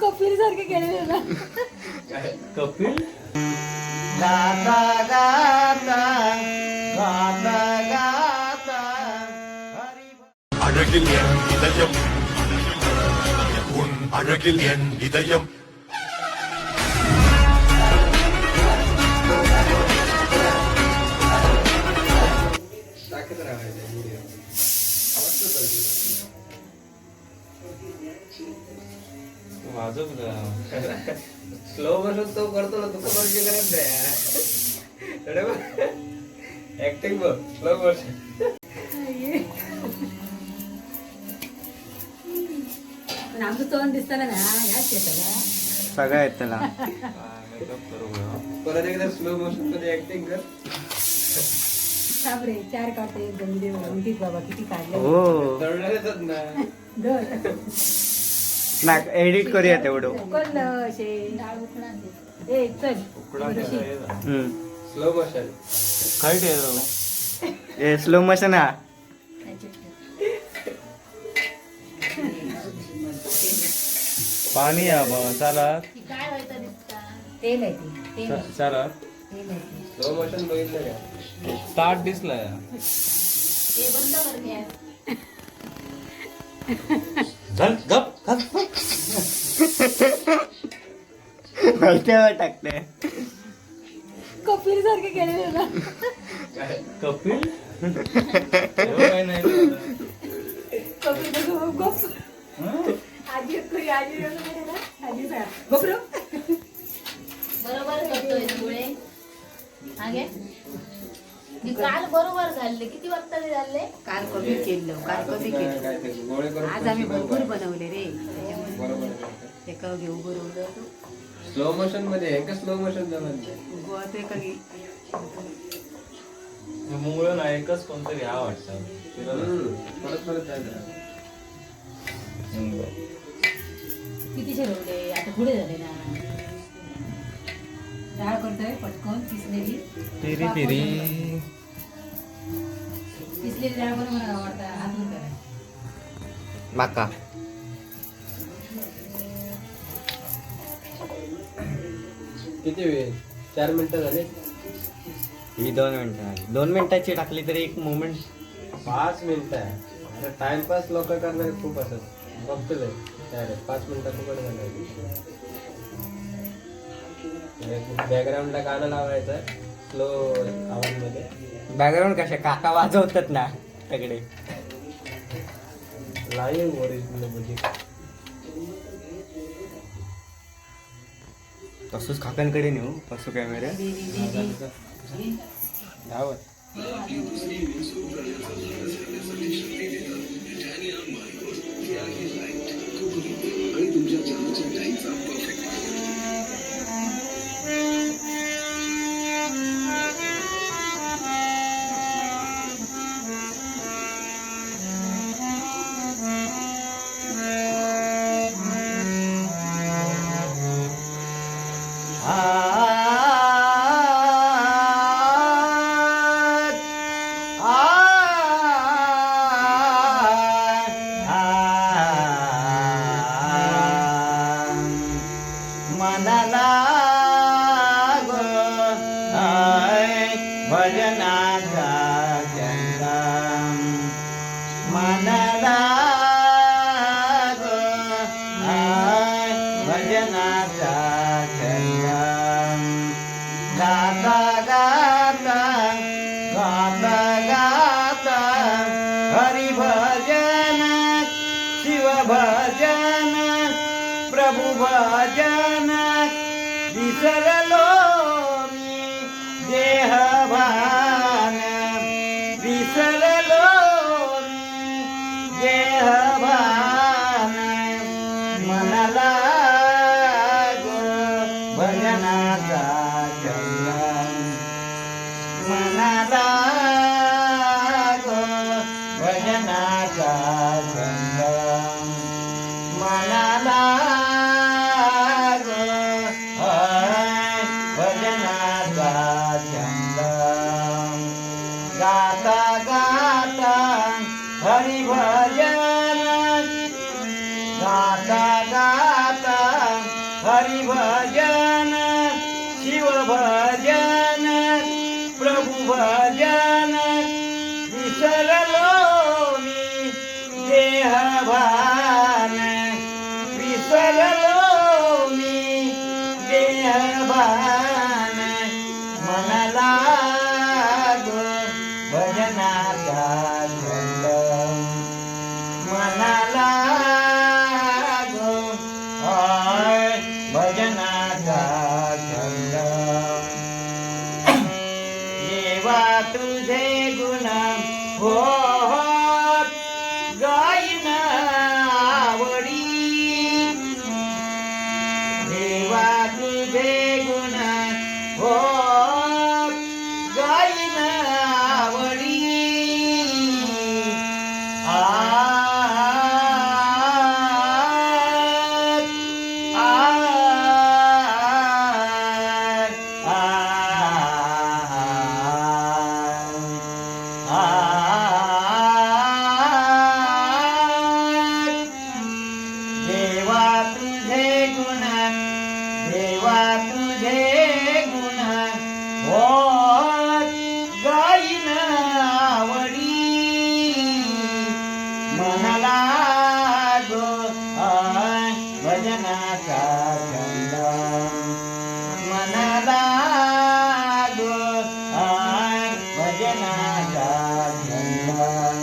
कपिल सारखे केलेले ना कपिल गाता गाता गाता गाता हरी அழகில் என் இதயம் உன் அழகில் என் இதயம் वाजव स्लो मोशन तो करतो ना तुका वर्ष करत नाही ऍक्टिंग बघ स्लो मोशन आमचं तोंड दिसताना ना याच सगळं येत त्याला परत एकदा स्लो मोशनमध्ये ऍक्टिंग कर रे चार देव म्हणतीत बाबा किती काढले हो तळणार येतात ना धर. ना एडिट करूया तेवढं. ए चल. स्लो मोशन काय ठेव हे. स्लो मोशन हा पाणी या बा चालात तेल आहे ते तेल. आहे. चालात तेल आहे ते. स्लो मोशन बघितलं का? स्टार्ट दिसलाय. चल गप आहे टाकते कपिल सारखे केलेले ना. कपिल? एवढं काय नाही कपिल कसं गप आजी करी आजी असं ना. आजी सांग गपरो बरोबर करतोय मुळे काल बरोबर घालले किती वाजता ते झाले? काल कमी केलं काल कमी केलं. ते आज आम्ही भरपूर बनवले रे. एका घेऊ बरोबर स्लो मोशनमध्ये का स्लो मोशन एका घे मुळे ना एकच कोणतरी हा वाटतं. परत परत जायचं किती शिरवले आता पुढे झाले ना. डाळ करतोय पटकन पिरी पिरी पिसलेली डाळ पण मला आवडतं आतून करा माका. किती वेळ? चार मिनिटं झाले? ही दोन मिनिटं दोन मिनिटाची टाकली तरी एक मोमेंट पाच मिनिटं आहे. टाइमपास लोक करणारे खूप असत डायरेक्ट पाच मिनिटं फुकट झालं बॅकग्राऊंडला गाणं लावायचं स्लो आवाजमध्ये. बॅकग्राऊंड कशा? काका वाजवतात ना तगडे. लाईव्ह ओरिजिनल म्हणजे तसंच काकांकडे नेऊ पसू कॅमेरा धावत. मनाला गो. भजनाचा चंदा मनाला गो. भजनाचा चंदा गाता गाता गाता गाता हरी भजन ಪ್ರಭುಭಜನಕ ವಿಸರಲೋನಿ ದೇಹಭಾನ ವಿಸರಲೋನಿ ದೇಹ गाता गाता हरिभजन। गाता गाता हरिभजन शिवभजन प्रभुभजन। भजनाचा मनाला गो भजनाचा छंद. मनाला गो भजनाचा छंद.